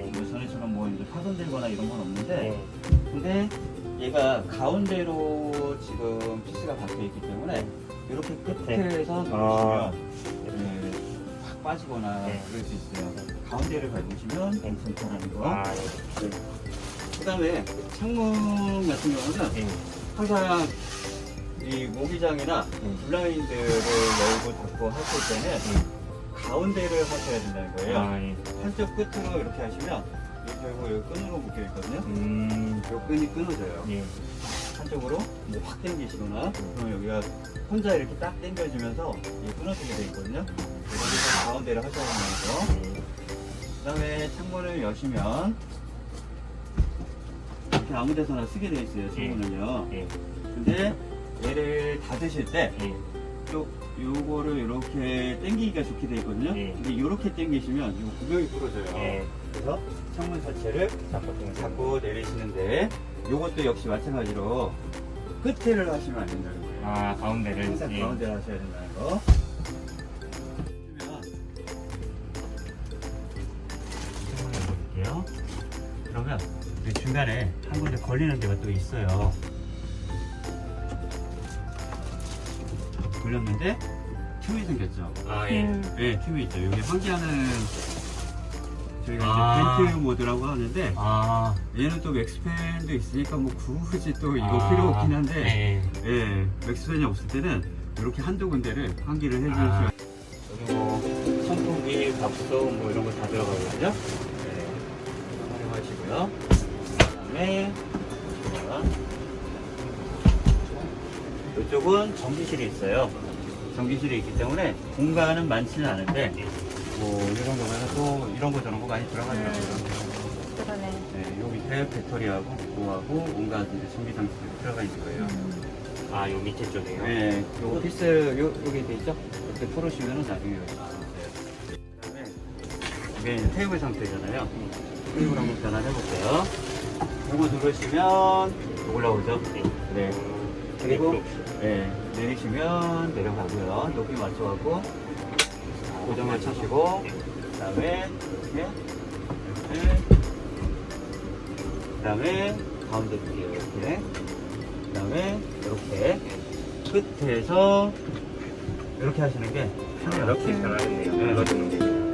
뭐 네. 전에처럼 뭐 이제 파손되거나 이런 건 없는데 네. 근데 얘가 가운데로 지금 피스가 박혀 있기 때문에 이렇게 끝에서 네. 누르시면 아. 확 빠지거나 네. 그럴 수 있어요. 가운데를 밟으시면 네. 괜찮다는 거. 아, 네. 네. 그다음에 창문 같은 경우는 네. 항상 이 모기장이나 블라인드를 열고 닫고 하실 때는 네. 가운데를 하셔야 된다는 거예요. 아, 예. 한쪽 끝으로 이렇게 하시면 이 결국 여기 끈으로 묶여 있거든요. 음, 이 끈이 끊어져요. 예. 한쪽으로 이제 확 당기시거나 그러면 여기가 혼자 이렇게 딱 당겨지면서 이게 끊어지게 돼 있거든요. 그래서 가운데를 하셔야 된다는 거. 그 다음에 창문을 여시면 이렇게 아무 데서나 쓰게 돼 있어요, 창문은요. 예. 근데 얘를 닫으실 때 예. 요, 요거를 이렇게 당기기가 좋게 돼 있거든요. 예. 근데 이렇게 당기시면 요 구멍이 부러져요. 예. 그래서 창문 자체를 좀 잡고 내리시는데 요것도 역시 마찬가지로 끝에를 하시면 안 된다는 거예요. 아, 가운데를. 항상 예. 가운데를 하셔야 된다는 거. 그러면 이 중간에 한 군데 걸리는 데가 또 있어요. 걸렸는데 틈이 생겼죠. 아, 예. 네, 틈이 있죠. 여기 환기하는 저희가 아. 이제 벤트 모드라고 하는데 아, 얘는 또 맥스팬도 있으니까 뭐 굳이 또 이거 아, 필요 없긴 한데 예. 예, 맥스팬이 없을 때는 이렇게 한두 군데를 환기를 해줄 아. 수 여기 뭐 선풍기, 밥솥 뭐 이런 거 다 들어가거든요. 이쪽은 전기실이 있어요. 전기실이 있기 때문에 공간은 많지는 않은데 뭐 이런 거면 또 이런 거 저런 거 많이 들어가더라고요. 그러네. 네, 요 밑에 배터리하고 뭐하고 온갖 이제 전기 장치들이 들어가 있는 거예요. 아, 요 밑에 쪽에요. 네, 요거 피스 요 여기 돼 있죠? 이렇게 풀으시면은 나중에 여기. 그다음에 이게 이제 테이블 상태잖아요. 테이블 한번 변환해 볼게요. 요거 누르시면 올라오죠? 네. 그리고 네, 내리시면 내려가고요. 높이 맞춰갖고 고정 맞추시고 그다음에 이렇게 이렇게 그다음에 가운데 두개요 이렇게 그다음에 이렇게 끝에서 이렇게 하시는 게 편해요. 이렇게 편하겠네요. 네.